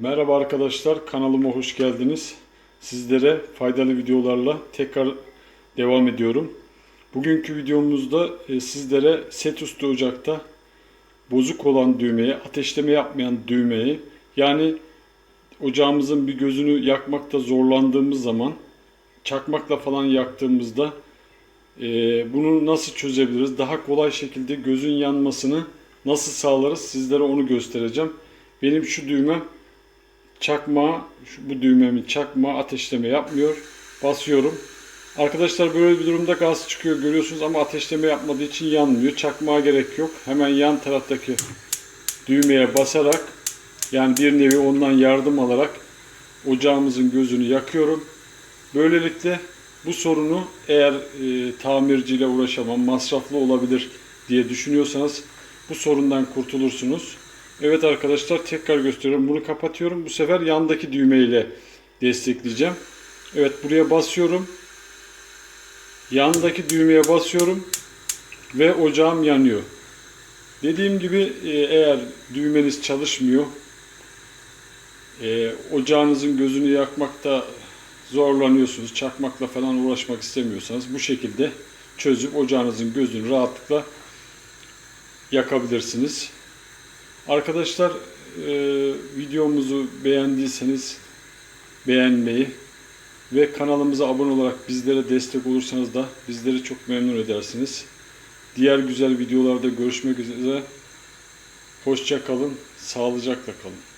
Merhaba arkadaşlar, kanalıma hoş geldiniz. Sizlere faydalı videolarla tekrar devam ediyorum. Bugünkü videomuzda e, sizlere set üstü ocakta bozuk olan düğmeyi, ateşleme yapmayan düğmeyi, yani ocağımızın bir gözünü yakmakta zorlandığımız zaman, çakmakla falan yaktığımızda e, bunu nasıl çözebiliriz? Daha kolay şekilde gözün yanmasını nasıl sağlarız? Sizlere onu göstereceğim. Benim şu düğmem çakma, şu, bu düğmemin çakma ateşleme yapmıyor. Basıyorum. Arkadaşlar böyle bir durumda gaz çıkıyor görüyorsunuz ama ateşleme yapmadığı için yanmıyor. Çakmağa gerek yok. Hemen yan taraftaki düğmeye basarak yani bir nevi ondan yardım alarak ocağımızın gözünü yakıyorum. Böylelikle bu sorunu eğer e, tamirciyle uğraşamam, masraflı olabilir diye düşünüyorsanız bu sorundan kurtulursunuz. Evet arkadaşlar tekrar gösteriyorum. Bunu kapatıyorum. Bu sefer yandaki düğmeyle destekleyeceğim. Evet buraya basıyorum. Yandaki düğmeye basıyorum ve ocağım yanıyor. Dediğim gibi e, eğer düğmeniz çalışmıyor, e, ocağınızın gözünü yakmakta zorlanıyorsunuz, çakmakla falan uğraşmak istemiyorsanız bu şekilde çözüp ocağınızın gözünü rahatlıkla yakabilirsiniz. Arkadaşlar e, videomuzu beğendiyseniz beğenmeyi ve kanalımıza abone olarak bizlere destek olursanız da bizleri çok memnun edersiniz. Diğer güzel videolarda görüşmek üzere. Hoşça kalın, sağlıcakla kalın.